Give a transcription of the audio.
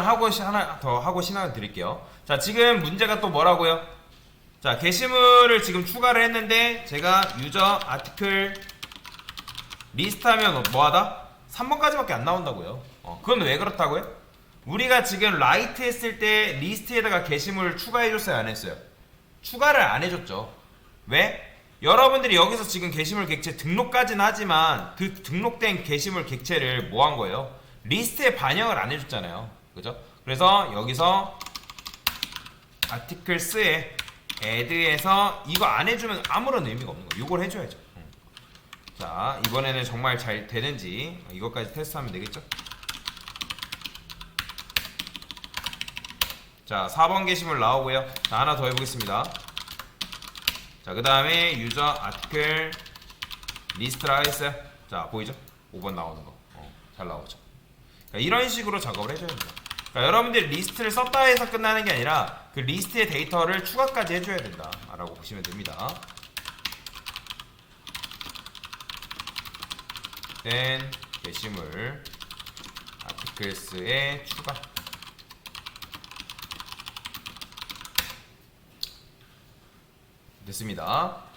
하고 시- 하나 더 하고 신앙을 드릴게요. 자, 지금 문제가 또 뭐라고요? 자, 게시물을 지금 추가를 했는데 제가 유저 아티클 리스트 하면 뭐하다? 3번까지밖에 안 나온다고요. 어, 그건 왜 그렇다고요? 우리가 지금 라이트 했을 때 리스트에다가 게시물을 추가해줬어요, 안 했어요? 추가를 안 해줬죠. 왜? 여러분들이 여기서 지금 게시물 객체 등록까지는 하지만 그 등록된 게시물 객체를 뭐 한 거예요? 리스트에 반영을 안 해줬잖아요. 그죠? 그래서 여기서 아티클스에 add에서 이거 안 해주면 아무런 의미가 없는 거예요. 이걸 해줘야죠. 음. 자 이번에는 정말 잘 되는지 이것까지 테스트하면 되겠죠? 자 4번 게시물 나오고요. 자 하나 더 해보겠습니다. 자, 그 다음에 유저 아티클 리스트라 했어요. 자, 보이죠? 5번 나오는 거. 어, 잘 나오죠. 그러니까 이런 식으로 작업을 해줘야 됩니다. 그러니까 여러분들이 리스트를 썼다 해서 끝나는 게 아니라 그 리스트의 데이터를 추가까지 해줘야 된다. 라고 보시면 됩니다. 된 게시물 아티클스의 추가 됐습니다.